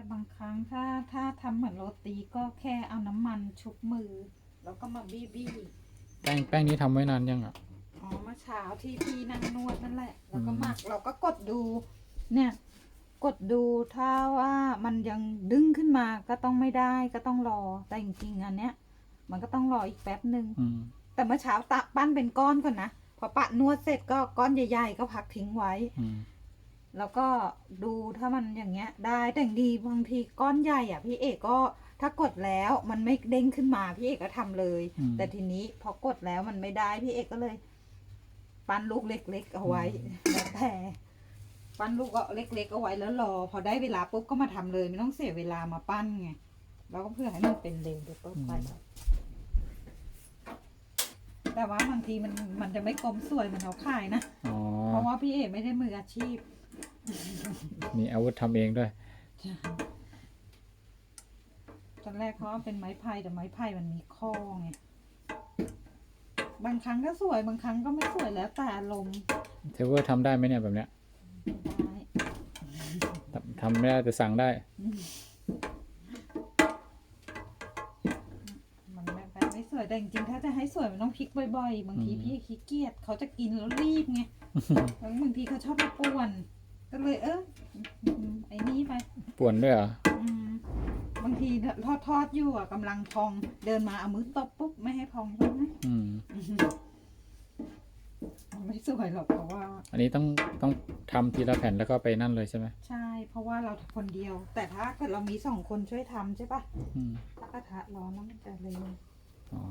แต่บางครั้งถ้าถ้าทำเหมือนโรตีก็แค่เอาน้ำมันชุบมือ แล้วก็มาบี้บี้แป้งแป้งนี้ทำไว้นานยังอะ อ๋อเมื่อเช้าที่พี่นั่งนวดนั่นแหละ แล้วก็อืมหมักเราก็กดดู เนี่ย กดดูถ้าว่ามันยังดึงขึ้นมาก็ต้องไม่ได้ก็ต้องรอแต่จริงๆอันเนี้ย มันก็ต้องรออีกแป๊บหนึ่งอืม แต่เมื่อเช้าตะปั้นเป็นก้อนก่อนนะพอปะนวดเสร็จก็ก้อนใหญ่ ๆ ก็พักทิ้งไว้ อืม แล้วก็ดูถ้ามันอย่างเงี้ย ได้แต่อย่างดีบางทีก้อนใหญ่อะ พี่เอกก็ถ้ากดแล้วมันไม่เด้งขึ้นมาพี่เอกก็ทำเลย อืม แต่ทีนี้พอกดแล้วมันไม่ได้พี่เอกก็เลย ปั้นลูกเล็ก ๆ เอาไว้อืมแล้วแต่ปั้นลูกก็เล็ก ๆ เอาไว้แล้วรอ พอได้เวลาปุ๊บก็มาทำเลย ไม่ต้องเสียเวลามาปั้นไงแล้วก็เพื่อให้มันเป็นเร็วเดี๋ยวปุ๊บไปแต่ว่าบางทีมันมันจะไม่กลมสวยเหมันเขาขายนะ อ๋อเพราะว่าพี่เอกไม่ได้มืออาชีพ มีอาวุธทำเองด้วย ตอนแรกเขาเอาเป็นไม้ไผ่แต่ไม้ไผ่มันมีข้อไง บางครั้งก็สวยบางครั้งก็ไม่สวยแล้วแต่อารมณ์เทเวอร์ทำได้ไหมเนี่ยแบบเนี้ยได้ทำทำไม่ได้แต่สั่งได้ มันไม่แบบไม่สวยแต่จริงๆถ้าจะให้สวยมันต้องพลิกบ่อยๆ บางทีอืม พี่ขี้เกียจเขาจะกินแล้วรีบไง แล้วบางทีเขาชอบมาป่วน ก็เลยเอออืมไอ้นี่ไปป่วนด้วยเหรอ อืมบางทีทอดทอดๆอยู่อะกำลังพองเดินมาเอามือตบปุ๊บไม่ให้พองใช่ไหมอืม มันไม่สวยหรอกเพราะว่า อันนี้ต้องต้องทำทีละแผ่นแล้วก็ไปนั่นเลยใช่ไหมใช่ เพราะว่าเราคนเดียว แต่ถ้าเกิดเรามีสองคนช่วยทำใช่ปะอืมถ้ากระทะร้อนแล้วมันจะเร็วอ๋อ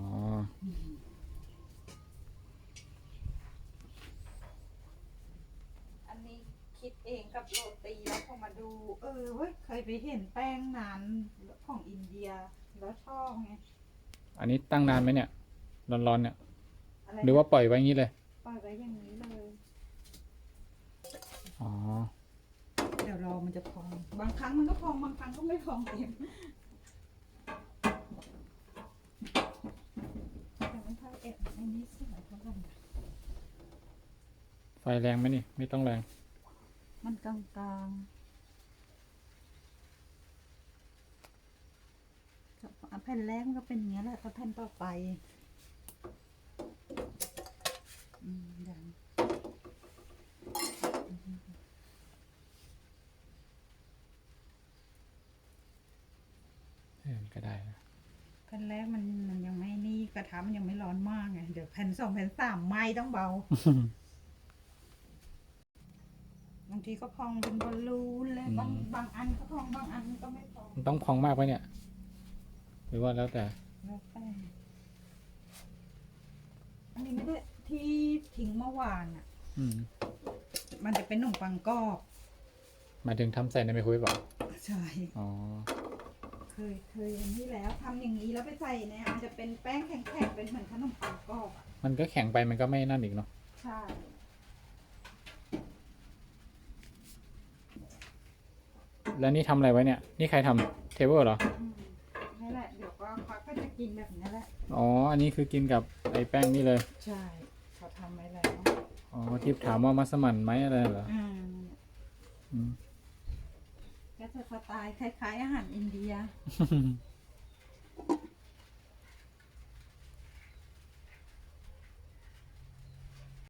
อันนี้ คิดเองกับโรตีแล้วพอมาดู เออเว้ยเคยไปเห็นแป้งนานของอินเดียแล้วชอบไงอันนี้ตั้งนานไหมเนี่ย ร้อนๆเนี่ยอะไรหรือว่าปล่อยไว้อย่างนี้เลย ปล่อยไว้อย่างนี้เลย อ๋อ เดี๋ยวรอมันจะพอง บางครั้งมันก็พอง บางครั้งก็ไม่พองเต็มแต่ไม่ค่อยเอ็ดอันนี้สวยเท่าไหร่นะไฟแรงไหมนี่ ไม่ต้องแรง มันกลางๆแผ่นแรกมันก็เป็นอย่างนี้ยแหละถ้าแผ่นต่อไปอืมยังเออก็ได้นะแผ่นแรกมันมันยังไม่นี่กระทะมันยังไม่ร้อนมากไงเดี๋ยวแผ่นสองแผ่นสามไหม้ต้องเบาบางทีก็พองเป็นบอลลูนเลยบางอืมบางอันก็พองบางอันก็ไม่พองมันต้องพองมากไหมเนี่ย หรือว่าแล้วแต่แล้วแต่อันนี้ไม่ได้ที่ทิ้งเมื่อวานอะ อืมมันจะเป็นขนมปังกรอบหมายถึงทำใส่ในไมโครเวฟเหรอใช่ อ๋อ เคยเคยอันนี้แล้วทำอย่างนี้แล้วไปใส่เนี่ยมันจะเป็นแป้งแข็งๆเป็นเหมือนขนมปังกรอบอะมันก็แข็งไปมันก็ไม่นั่นอีกเนาะใช่ แล้วนี่ทำอะไรไว้เนี่ย นี่ใครทำเทเบิลเหรออืมนี่แหละ เดี๋ยวก็เขาก็จะกินแบบนี้แหละ อ๋อ อันนี้คือกินกับไอ้แป้งนี่เลย ใช่เขาทำไว้แล้วอ๋อที่ถามว่ามัสมั่นไหมอะไรเหรออืมอืม ก็จะสไตล์คล้ายๆอาหารอินเดีย